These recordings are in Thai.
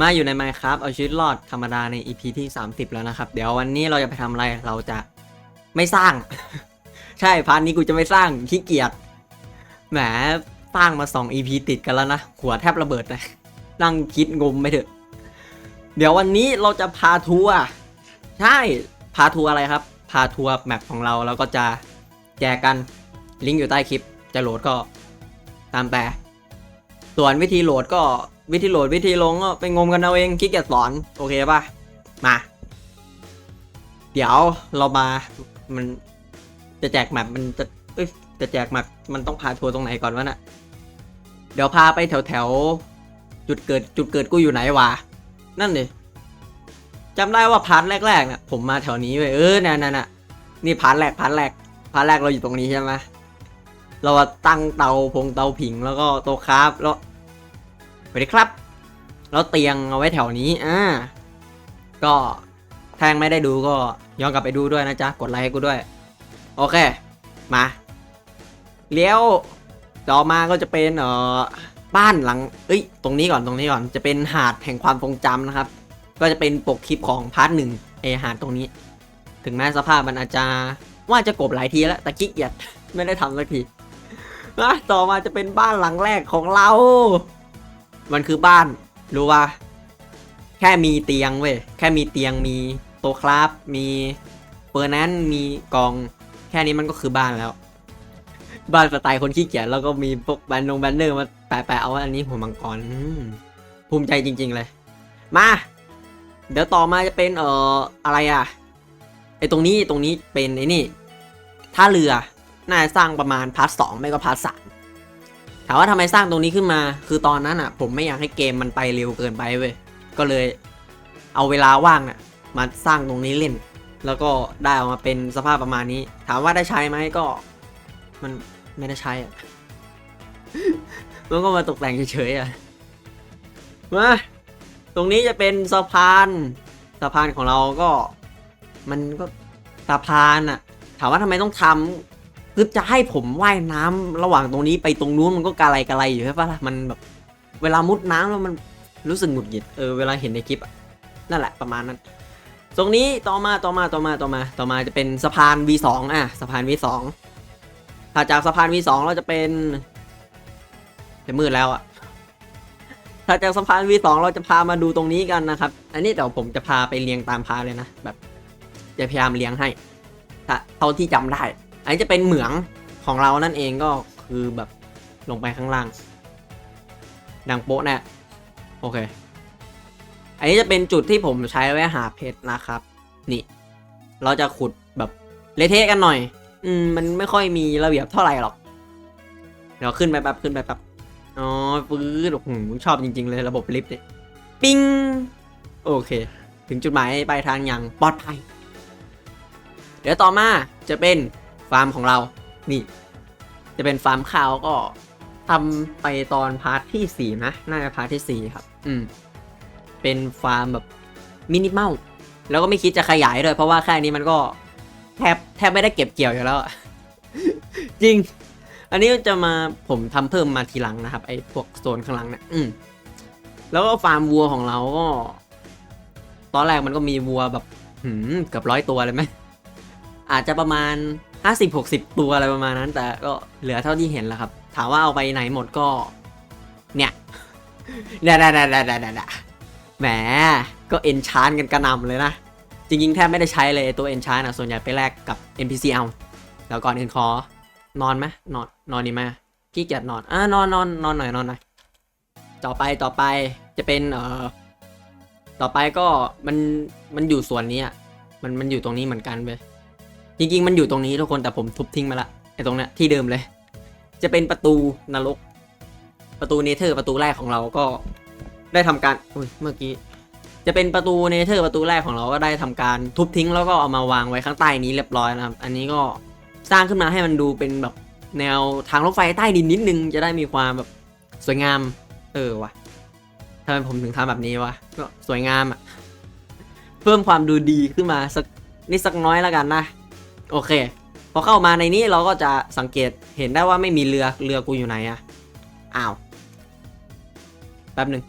มาอยู่ใน Minecraft เอาชีวิตรอดธรรมดาใน EP ที่ 30 แล้วนะครับ เดี๋ยววันนี้เราจะไปทำอะไรเราจะไม่สร้าง ใช่พาร์ทนี้กูจะไม่สร้างขี้เกียจแหมสร้างมา 2 EP ติดกันแล้วนะ หัวแทบระเบิดเลยนั่งคิดงมไปเถอะ เดี๋ยววันนี้เราจะพาทัวร์ใช่พาทัวร์อะไรครับ พาทัวร์แมปของเราแล้วก็จะแจกกันลิงก์อยู่ใต้คลิปจะโหลดก็ตามแต่ส่วนวิธีโหลดก็ วิธีโหลดวิธีลงก็ไปงมกันเอาเองขี้เกียจสอน โอเคป่ะ มา เดี๋ยวเรามา มันจะแจกแมปมันจะเอ้ยจะแจกแมปมันต้องพาทัวร์ตรงไหนก่อนวะน่ะ เดี๋ยวพาไปแถวแถวจุดเกิดจุดเกิดกูอยู่ไหนวะ นั่นดิจำได้ว่าพาร์ทแรกๆน่ะผมมาแถวนี้เว้ยเออนั่นน่ะน่ะนี่พาร์ทแรกพาร์ทแรกพาร์ทแรกเราอยู่ตรงนี้ใช่ไหมเราตั้งเตาพงเตาผิงแล้วก็โต๊ะคราฟแล้ว สวัสดีครับ แล้วเตียงเอาไว้แถวนี้อ่าก็แทงไม่ได้ดูก็ย้อนกลับไปดูด้วยนะจ๊ะ กดไลค์ให้กูด้วย โอเค มาเลี้ยวต่อมาก็จะเป็นเอ่อบ้านหลัง เอ้ย ตรงนี้ก่อนตรงนี้ก่อน จะเป็นหาดแห่งความทรงจำนะครับ ก็จะเป็นปกคลิปของพาร์ทหนึ่งไอหาดตรงนี้ ถึงแม้สภาพมันอาจจะว่าจะกบหลายทีแล้ว แต่ขี้เกียจไม่ได้ทำสักทีนะต่อมาจะเป็นบ้านหลังแรกของเรา มันคือบ้าน รู้ว่า แค่มีเตียงเว้ย แค่มีเตียงมีโต๊ะครับ มีเปอร์นั้นมีกอง แค่นี้มันก็คือบ้านแล้ว บ้านสไตล์คนขี้เกียจแล้วก็มีพวกแบนนงแบนเนอร์มาแปะๆเอาว่าอันนี้หัวมังกรภูมิใจจริง ๆ เลย มา เดี๋ยวต่อมาจะเป็นเอ่ออะไรอะไอตรงนี้ตรงนี้เป็นไอนี่ท่าเรือน่าจะสร้างประมาณพาร์ทสองไม่ก็พาร์ทสามามว่าทำไมสร้างตรงนี้ขึ้นมา คือตอนนั้นอะ ผมไม่อยากให้เกมมันไปเร็วเกินไปเว้ย ก็เลยเอาเวลาว่างน่ะมาสร้างตรงนี้เล่น แล้วก็ได้ออกมาเป็นสภาพประมาณนี้ ถามว่าได้ใช้ไหมก็ มันไม่ได้ใช้อะ มันก็มาตกแต่งเฉยๆอะ มาตรงนี้จะเป็นสะพานสะพานของเราก็ มันก็สะพานอะ ถามว่าทำไมต้องทำ คือจะให้ผมว่ายน้ำระหว่างตรงนี้ไปตรงนู้นมันก็กะไรกะไรอยู่ใช่ปะล่ะมันแบบ เวลามุดน้ำแล้วมันรู้สึกหงุดหงิดเออเวลาเห็นในคลิปอะนั่นแหละประมาณนั้น ตรงนี้ต่อมาต่อมาต่อมาต่อมาต่อมาจะเป็นสะพาน V2 อะสะพาน V2 ถ้าจากสะพาน V2 เราจะเป็นจะมืดแล้วอะถ้าจากสะพาน V2 เราจะพามาดูตรงนี้กันนะครับ อันนี้เดี๋ยวผมจะพาไปเรียงตามพาเลยนะแบบ จะพยายามเรียงให้ถ้าเท่าที่จำได้ อันนี้จะเป็นเหมืองของเรานั่นเองก็คือแบบลงไปข้างล่าง ดังโป๊ะแน่โอเค อันนี้จะเป็นจุดที่ผมใช้ไว้หาเพชรนะครับ นี่ เราจะขุดแบบเละเทะกันหน่อย อืม มันไม่ค่อยมีระเบียบเท่าไหร่หรอก เดี๋ยวขึ้นไปแป๊บขึ้นไปแป๊บอ๋อปื๊ดโอ้โหชอบจริง ๆ เลยระบบลิฟต์เนี่ยปิ้งโอเค ถึงจุดหมายปลายทางอย่างปลอดภัย เดี๋ยวต่อมาจะเป็น ฟาร์มของเรา นี่ จะเป็นฟาร์มข้าวก็ทำไปตอนพาร์ทที่สี่นะน่าจะพาร์ทที่สี่ครับ อืม เป็นฟาร์มแบบมินิมอลแล้วก็ไม่คิดจะขยายด้วยเพราะว่าแค่นี้มันก็แทบแทบไม่ได้เก็บเกี่ยวอยู่แล้วอะจริง อันนี้จะมาผมทำเพิ่มมาทีหลังนะครับ ไอ้พวกโซนข้างหลังเนี่ยอืมแล้วก็ฟาร์มวัวของเราก็ ตอนแรกมันก็มีวัวแบบ หืมเกือบร้อยตัวเลยไหมอาจจะประมาณ 50-60 ตัวอะไรประมาณนั้น แต่ก็เหลือเท่าที่เห็นแล้วครับ ถามว่าเอาไปไหนหมดก็ เนี่ยเดาดาดาดาดาดาแหม ก็เอนชานกันกระนำเลยนะ จริงๆ แทบไม่ได้ใช้เลยตัวเอนชานอะ ส่วนใหญ่ไปแลกกับ NPC เอา แล้วก่อนอื่นขอนอนไหมนอน นอนดีไหมขี้เกียจนอน อ่านอนนอนนอนหน่อยนอนหน่อย ต่อไปต่อไปจะเป็นเอ่อ ต่อไปก็มันมันอยู่ส่วนนี้อะ มันมันอยู่ตรงนี้เหมือนกันเว้ย จริงๆ มันอยู่ตรงนี้ทุกคนแต่ผมทุบทิ้งมาละไอ้ตรงเนี้ยที่เดิมเลย จะเป็นประตูนรก ประตูเนเธอร์ประตูแรกของเราก็ได้ทำการอุ้ยเมื่อกี้ จะเป็นประตูเนเธอร์ประตูแรกของเราก็ได้ทำการทุบทิ้งแล้วก็เอามาวางไว้ข้างใต้นี้เรียบร้อยนะครับ อันนี้ก็สร้างขึ้นมาให้มันดูเป็นแบบแนวทางรถไฟใต้ดินนิดนึง จะได้มีความแบบสวยงาม เออวะทำไมผมถึงทำแบบนี้วะก็สวยงามอะเพิ่มความดูดีขึ้นมาสักนิดสักน้อยแล้วกันนะ โอเค พอเข้ามาในนี้เราก็จะสังเกตเห็นได้ว่าไม่มีเรือเรือกูอยู่ไหนอะอ้าวแป๊บหนึ่ง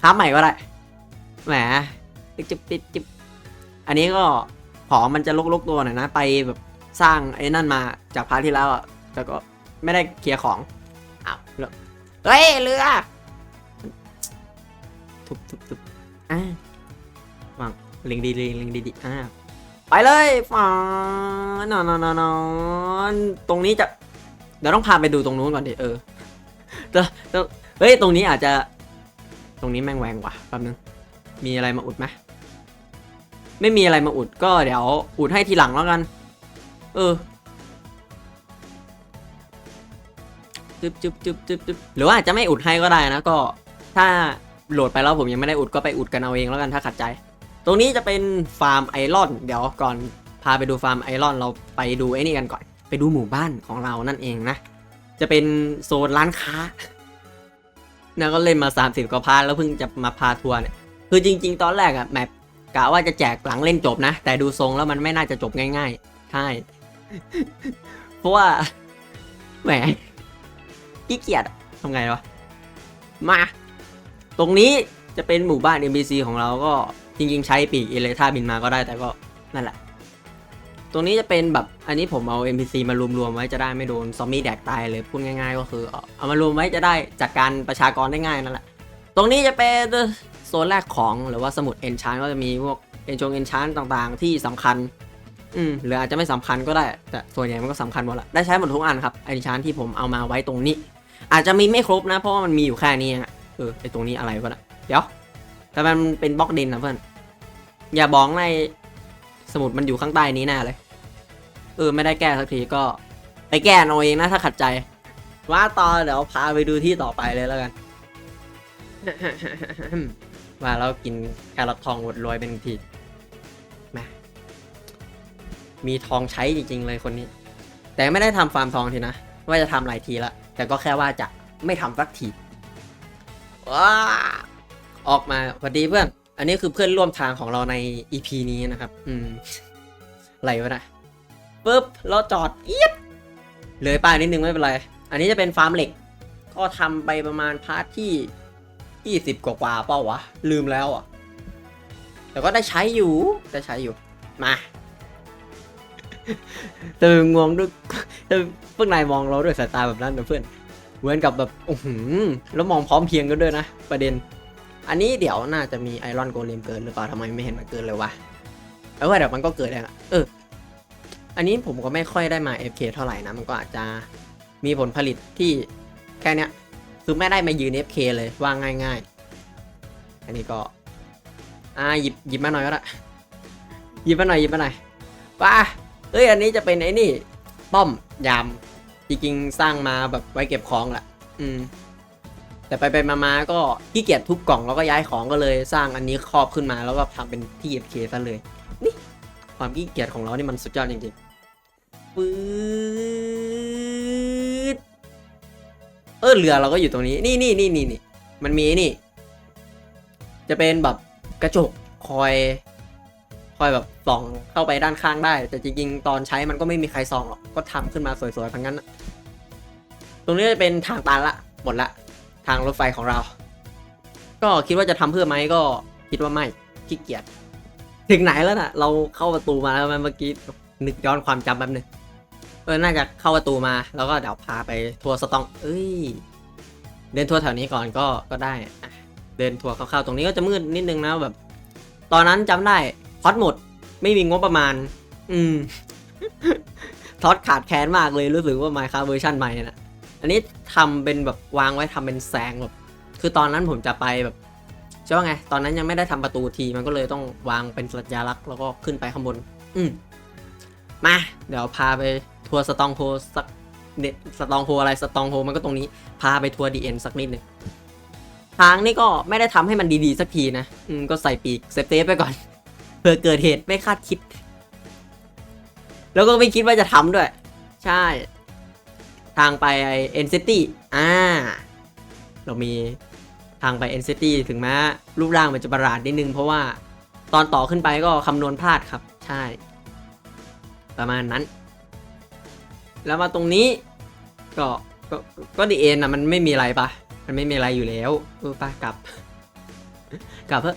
ค้าใหม่ก็ได้แหมจิบจิบจิบอันนี้ก็ของมันจะลกๆตัวหน่อยนะ ไปแบบสร้างไอ้นั่นมาจากพาร์ทที่แล้วอะแต่ก็ไม่ได้เคลียร์ของอ้าวเฮ้ยเรือทุบทุบทุบอ่าวางเล็งดีเล็งเลงดีดีอ่า ไปเลยฟานอนนอนนอนนอนตรงนี้จะเดี๋ยวต้องพาไปดูตรงนู้นก่อนดิเออแต่แต่เฮ้ยตรงนี้อาจจะ ตรงนี้แม่งแหวงว่ะแป๊บนึงมีอะไรมาอุดไหมไม่มีอะไรมาอุดก็เดี๋ยวอุดให้ทีหลังแล้วกัน เออจึ๊บจึ๊บจึ๊บจึ๊บจึ๊บหรือว่าจจะไม่อุดให้ก็ได้นะก็ ถ้าโหลดไปแล้วผมยังไม่ได้อุดก็ไปอุดกันเอาเองแล้วกันถ้าขัดใจ ตรงนี้จะเป็นฟาร์มไอรอน เดี๋ยวก่อนพาไปดูฟาร์มไอรอนเราไปดูไอ้นี่กันก่อน ไปดูหมู่บ้านของเรานั่นเองนะ จะเป็นโซนร้านค้านี่ยก็เล่นมา 30กว่าพาร์ทแล้วเพิ่งจะมาพาทัวร์เนี่ยคือจริง ๆ ตอนแรกอะแมปกะว่าจะแจกหลังเล่นจบนะ แต่ดูทรงแล้วมันไม่น่าจะจบง่ายๆใช่เพราะว่าแหมขี้เกียจทำไงวะมา ตรงนี้จะเป็นหมู่บ้าน NPC ของเราก็ จริงๆ ใช้ปีกเอเลท่าบินมาก็ได้แต่ก็นั่นแหละ ตรงนี้จะเป็นแบบอันนี้ผมเอา NPC มารวมๆไว้จะได้ไม่โดนซอมบี้แดกตายเลยพูดง่าย ๆ ก็คือ เอามารวมไว้จะได้จัดการประชากรได้ง่ายนั่นแหละ ตรงนี้จะเป็นโซนแรกของหรือว่าสมุดเอนชานก็จะมีพวกเอนชงเอนชานต่างๆ ที่สำคัญ อืมหรืออาจจะไม่สำคัญก็ได้ แต่ส่วนใหญ่มันก็สำคัญหมดละได้ใช้หมดทุกอันครับเอนชานที่ผมเอามาไว้ตรงนี้ อาจจะมีไม่ครบนะ เพราะว่ามันมีอยู่แค่นี้เองอะเออไอตรงนี้อะไรวะน่ะเดี๋ยว แต่มันเป็นบล็อกดินนะเพื่อน อย่าบอกในสมุดมันอยู่ข้างใต้นี้แน่เลย เออ ไม่ได้แก้สักทีก็ ไปแก้เอาเองนะถ้าขัดใจ ว่าต่อเดี๋ยวพาไปดูที่ต่อไปเลยแล้วกัน ว่าแล้วกินแครอททองหมดรวยเป็นทีแหมามีทองใช้จริง ๆ เลยคนนี้ แต่ไม่ได้ทำฟาร์มทองทีนะ ว่าจะทำหลายทีละ แต่ก็แค่ว่าจะไม่ทำสักทีว้า ออกมาสวัสดีเพื่อน อันนี้คือเพื่อนร่วมทางของเราใน EP นี้นะครับ อืมอะไรวะนะปุ๊บเราจอดเอียดเลยป้ายนิดนึงไม่เป็นไร อันนี้จะเป็นฟาร์มเหล็ก ก็ทำไปประมาณพาร์ทที่ 20 กว่ากว่าเปล่าวะ ลืมแล้วอะ แต่ก็ได้ใช้อยู่ ได้ใช้อยู่ มาแต่งวงด้วยแต่พวกนายมองเราด้วยสายตาแบบนั้นนะเพื่อนเหมือนกับแบบโอ้โหแล้วมองพร้อมเพียงกันด้วยนะ ประเด็น อันนี้เดี๋ยวน่าจะมีไอรอนโกเลมเกินหรือเปล่าทำไมไม่เห็นมันเกินเลยวะเอาว่าเดี๋ยวมันก็เกิดเองอะเออ อันนี้ผมก็ไม่ค่อยได้มา FK เท่าไหร่นะ มันก็อาจจะมีผลผลิตที่แค่เนี้ย คือไม่ได้มายืน FK เลยว่าง่าย ๆ อันนี้ก็ อ่าหยิบหยิบมาหน่อยก็ได้หยิบมาหน่อยหยิบมาหน่อยป้าเอ้ยอันนี้จะเป็นไอ้นี่ ป้อมยามจริงๆสร้างมาแบบไว้เก็บของแหละอืม แต่ไปไปมามาก็ขี้เกียจทุบกล่องแล้วก็ย้ายของก็เลยสร้างอันนี้ครอบขึ้นมาแล้วก็ทำเป็นที่ FK ซะเลย นี่ ความขี้เกียจของเรานี่มันสุดยอดจริงๆปื๊ดเออเรือเราก็อยู่ตรงนี้ นี่นี่นี่นี่นี่มันมีนี่ จะเป็นแบบกระจกคอย คอยแบบส่องเข้าไปด้านข้างได้ แต่จริงๆตอนใช้มันก็ไม่มีใครส่องหรอกก็ทำขึ้นมาสวยๆทั้งนั้นนะตรงนี้จะเป็นทางตันละหมดละ ทางรถไฟของเรา ก็คิดว่าจะทำเพื่อไหมก็คิดว่าไม่ขี้เกียจถึงไหนแล้วน่ะ เราเข้าประตูมาแล้วเมื่อกี้นึกย้อนความจำแป๊บนึงเออน่าจะเข้าประตูมาแล้วก็เดี๋ยวพาไปทัวร์สตอง เอ้ย เดินทัวร์แถวนี้ก่อนก็ก็ได้เดินทัวร์คร่าวๆตรงนี้ก็จะมืดนิดนึงนะแบบ ตอนนั้นจำได้พอดหมด ไม่มีงบประมาณ อืมทอดขาดแคลนมากเลยรู้สึกว่า Minecraft เวอร์ชันใหม่น่ะ อันนี้ทำเป็นแบบวางไว้ทำเป็นแสงแบบคือตอนนั้นผมจะไปแบบจะว่าไง ตอนนั้นยังไม่ได้ทำประตูทีมันก็เลยต้องวางเป็นสัญลักษณ์แล้วก็ขึ้นไปข้างบน อืมมา เดี๋ยวพาไปทัวร์สตองโฮสักเน็ตสตองโฮอะไรสตองโฮมันก็ตรงนี้ พาไปทัวร์ดีเอ็นสักนิดหนึ่งทางนี่ก็ไม่ได้ทำให้มันดีๆสักทีนะอืมก็ใส่ปีกเซฟเซฟไปก่อนเผื่อเกิดเหตุไม่คาดคิด แล้วก็ไม่คิดว่าจะทำด้วย ใช่ ทางไปเอ็นซิตี้อ่า เรามีทางไปเอ็นซิตี้ถึงแม้รูปร่างมันจะประหลาดนิดนึง เพราะว่าตอนต่อขึ้นไปก็คำนวณพลาดครับ ใช่ ประมาณนั้น แล้วมาตรงนี้ก็ก็ก็ดีเอ็นอะมันไม่มีอะไรปะมันไม่มีอะไรอยู่แล้วเออไปกลับ กลับเถอ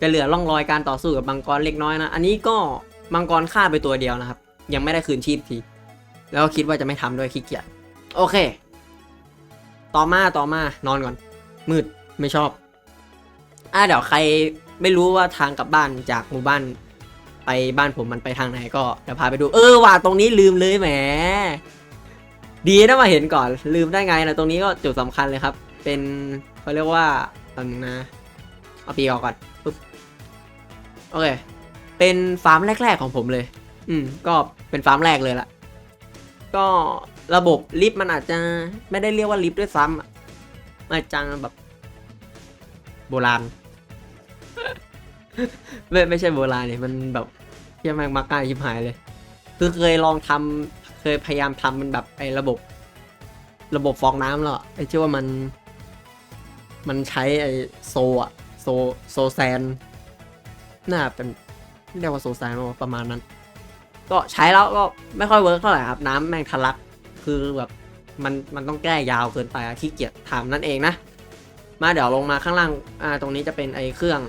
จะเหลือร่องรอยการต่อสู้กับมังกรเล็กน้อยนะ อันนี้ก็มังกรฆ่าไปตัวเดียวนะครับ ยังไม่ได้คืนชีพที แล้วก็คิดว่าจะไม่ทำด้วยขี้เกียจโอเค ต่อมาต่อมานอนก่อน มืดไม่ชอบ อะเดี๋ยวใครไม่รู้ว่าทางกลับบ้านจากหมู่บ้าน ไปบ้านผมมันไปทางไหนก็เดี๋ยวพาไปดู เออว่าตรงนี้ลืมเลยแหม ดีนะมาเห็นก่อน ลืมได้ไงนะตรงนี้ก็จุดสำคัญเลยครับ เป็นเขาเรียกว่าตอนนะเอาปีออกก่อนปุ๊บโอเคเป็นฟาร์มแรก ๆของผมเลย อืม ก็เป็นฟาร์มแรกเลยล่ะ ก็ระบบลิฟต์มันอาจจะไม่ได้เรียกว่าลิฟต์ด้วยซ้ำมาจจะแบบโบราณ ไม่ไม่ใช่โบราณเนี่ยมันแบบเที่ยแม่งมักง่ายชิบหายเลย คือเคยลองทำเคยพยายามทำมันแบบไอ้ระบบ ระบบฟองน้ำแล้วอไอ้ที่ว่ามัน มันใช้ไอ้โซอะโซโซแซนน่าเป็นเรียกว่าโซแซนประมาณนั้น ก็ใช้แล้วก็ไม่ค่อยเวิร์กเท่าไหร่ครับ น้ำแม่งทะลักคือแบบมันมันต้องแก้ยาวเกินไปขี้เกียจทำนั่นเองนะ มาเดี๋ยวลงมาข้างล่างอ่าตรงนี้จะเป็นไอ้เครื่อง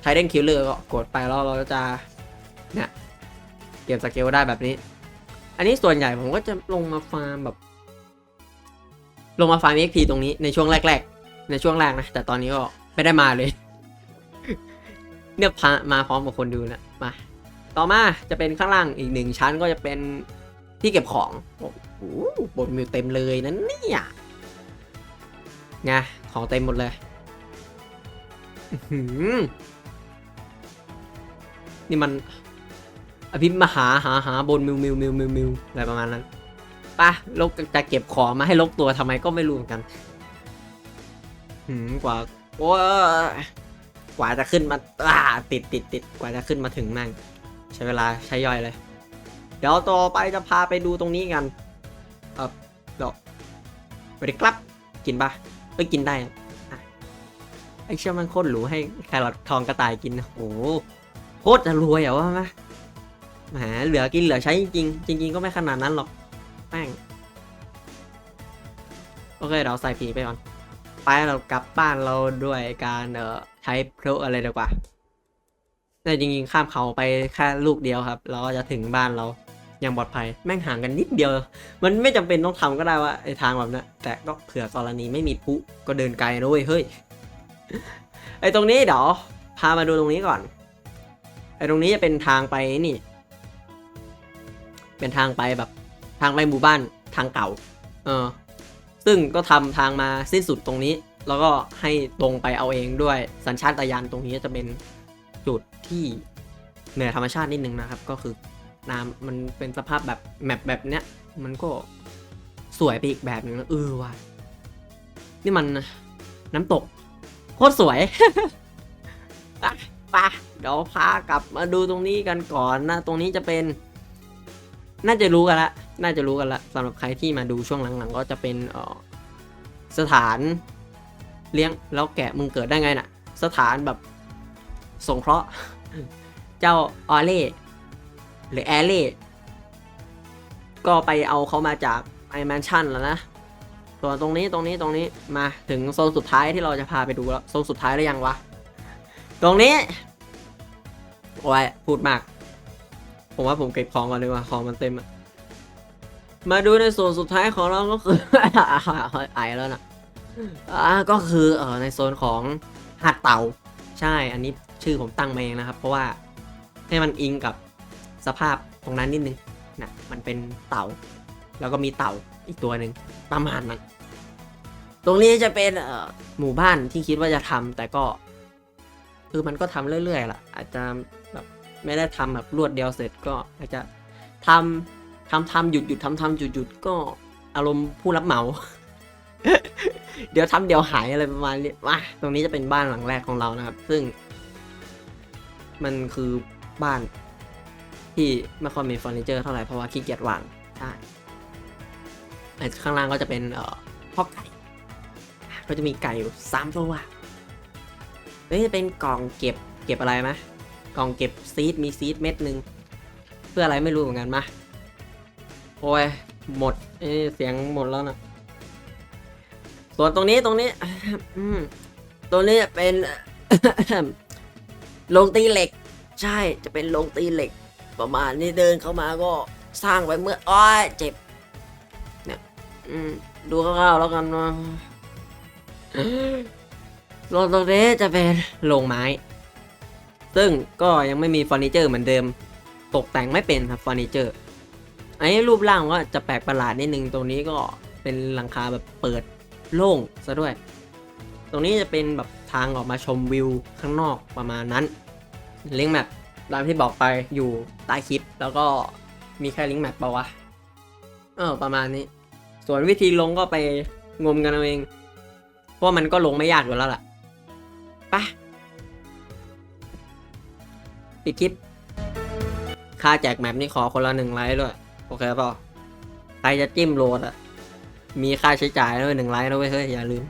ไทเดนคิลเลอร์ก็กดไปแล้วเราจะเนี่ยเก็บสเกลได้แบบนี้ อันนี้ส่วนใหญ่ผมก็จะลงมาฟาร์มแบบ ลงมาฟาร์ม XP ตรงนี้ในช่วงแรก ๆ ในช่วงแรกนะ แต่ตอนนี้ก็ไม่ได้มาเลย เนี่ยมาพร้อมกับคนดูนะมา ต่อมาจะเป็นข้างล่างอีกหนึ่งชั้นก็จะเป็นที่เก็บของ โอ้โหบนมิวเต็มเลยนั่นเนี่ยไงของเต็มหมดเลยนี่มันอภิมหาหาหาบนมิวมิวมิวมิวมิวอะไรประมาณนั้นปะลกจะเก็บของมาให้ลกตัวทำไมก็ไม่รู้เหมือนกันหืมกว่าโอ้กว่าจะขึ้นมาติดติดติดกว่าจะขึ้นมาถึงแม่ง ใช้เวลาใช้ย่อยเลย เดี๋ยวต่อไปจะพาไปดูตรงนี้กัน เออเดี๋ยวสวัสดีครับ กินปะเอ้ยกินได้อะอะไอ้เชื่อมันโคตรหรูให้แครอททองกระต่ายกินโอ้โหโคตรจะรวยอะว่าไหมแหมเหลือกินเหลือใช้จริงจริง ๆ ก็ไม่ขนาดนั้นหรอกแป้งโอเคเราใส่ผีไปก่อน ไปเรากลับบ้านเราด้วยการเอ่อใช้เพลอะไรดีกว่า แต่จริงๆข้ามเขาไปแค่ลูกเดียวครับ เราก็จะถึงบ้านเราอย่างปลอดภัยแม่งห่างกันนิดเดียว มันไม่จำเป็นต้องทำก็ได้ว่าไอ้ทางแบบนั้นแต่ก็เผื่อกรณีไม่มีพุก็เดินไกลนะเว้ยเฮ้ยไอ้ตรงนี้เดี๋ยวพามาดูตรงนี้ก่อนไอ้ตรงนี้จะเป็นทางไปนี่ เป็นทางไปแบบ ทางไปหมู่บ้านทางเก่า เออ ซึ่งก็ทำทางมาสิ้นสุดตรงนี้ แล้วก็ให้ตรงไปเอาเองด้วยสัญชาตญาณตรงนี้จะเป็น จุดที่เหนือธรรมชาตินิดนึงนะครับ ก็คือน้ำมันเป็นสภาพแบบแมปแบบเนี้ย มันก็สวยไปอีกแบบหนึงนะเออว่ะนี่มันน้ำตกโคตรสวยไปะเดี๋ยวพากลับมาดูตรงนี้กันก่อนนะ ตรงนี้จะเป็น น่าจะรู้กันละ น่าจะรู้กันละสำหรับใครที่มาดูช่วงหลังๆ ก็จะเป็นออสถานเลี้ยงแล้วแกะมึงเกิดได้ไงน่ะ สถานแบบ สงเคราะห์ เจ้าออเล่หรือแอเล่ก็ไปเอาเขามาจากไอแมนชั่นแล้วนะส่วนตรงนี้ตรงนี้ตรงนี้มาถึงโซนสุดท้ายที่เราจะพาไปดูแล้วโซนสุดท้ายได้วยังวะ ตรงนี้ โอ้ยพูดมาก ผมว่าผมเก็บของก่อนดีกว่าของมันเต็มอะมาดูในส่วนสุดท้ายของเราก็คือไอแล้วนะอ่าก็คือเออในโซนของหาดเต่า ใช่อันนี้ ชื่อผมตั้งมาเองนะครับ เพราะว่าให้มันอิงกับสภาพตรงนั้นนิดนึงนะมันเป็นเต่า แล้วก็มีเต่าอีกตัวหนึ่งประมาณนั้นตรงนี้จะเป็นหมู่บ้านที่คิดว่าจะทำแต่ก็ คือมันก็ทำเรื่อยๆล่ะ อาจจะแบบไม่ได้ทำแบบรวดเดียวเสร็จก็อาจจะทำทำทำหยุดหยุดทำทำหยุดหยุดก็อารมณ์ผู้รับเหมา เดี๋ยวทำเดี๋ยวหายอะไรประมาณนี้มาตรงนี้จะเป็นบ้านหลังแรกของเรานะครับ ซึ่ง มันคือบ้านที่ไม่ค่อยมีเฟอร์นิเจอร์เท่าไหร่เพราะว่าขี้เกียจวางใช่ข้างล่างก็จะเป็นเอ่อพ่อไก่ ก็จะมีไก่อยู่สามตัวเฮ้ยจะเป็นกล่องเก็บเก็บอะไรไหมกล่องเก็บซีดมีซีดเม็ดหนึ่งเพื่ออะไรไม่รู้เหมือนกันมาโอ้ยหมดเอ้เสียงหมดแล้วนะส่วนตรงนี้ตรงนี้ อืมตรงนี้เป็น โรงตีเหล็ก ใช่จะเป็นโรงตีเหล็ก ประมาณนี้เดินเข้ามาก็สร้างไว้เมื่ออ้อยเจ็บเนี่ยอืมดูคร่าวๆแล้วกันว่าโรงตรงนี้จะเป็นโรงไม้ ซึ่งก็ยังไม่มีเฟอร์นิเจอร์เหมือนเดิม ตกแต่งไม่เป็นครับเฟอร์นิเจอร์ไอ้รูปร่างก็จะแปลกประหลาดนิดนึงตรงนี้ก็เป็นหลังคาแบบเปิดโล่งซะด้วย ตรงนี้จะเป็นแบบ ทางออกมาชมวิวข้างนอกประมาณนั้น ลิงก์แมปตามที่บอกไปอยู่ใต้คลิป แล้วก็มีแค่ลิงก์แมปปะวะเออประมาณนี้ ส่วนวิธีลงก็ไปงมกันเอาเอง เพราะมันก็ลงไม่ยากอยู่แล้วล่ะไปปิดคลิป ค่าแจกแมปนี่ขอคนละหนึ่งไลค์ด้วย โอเคเปล่าใครจะจิ้มโหลดอะมีค่าใช้จ่ายด้วยหนึ่งไลค์นะเว้ยเฮ้ยอย่าลืม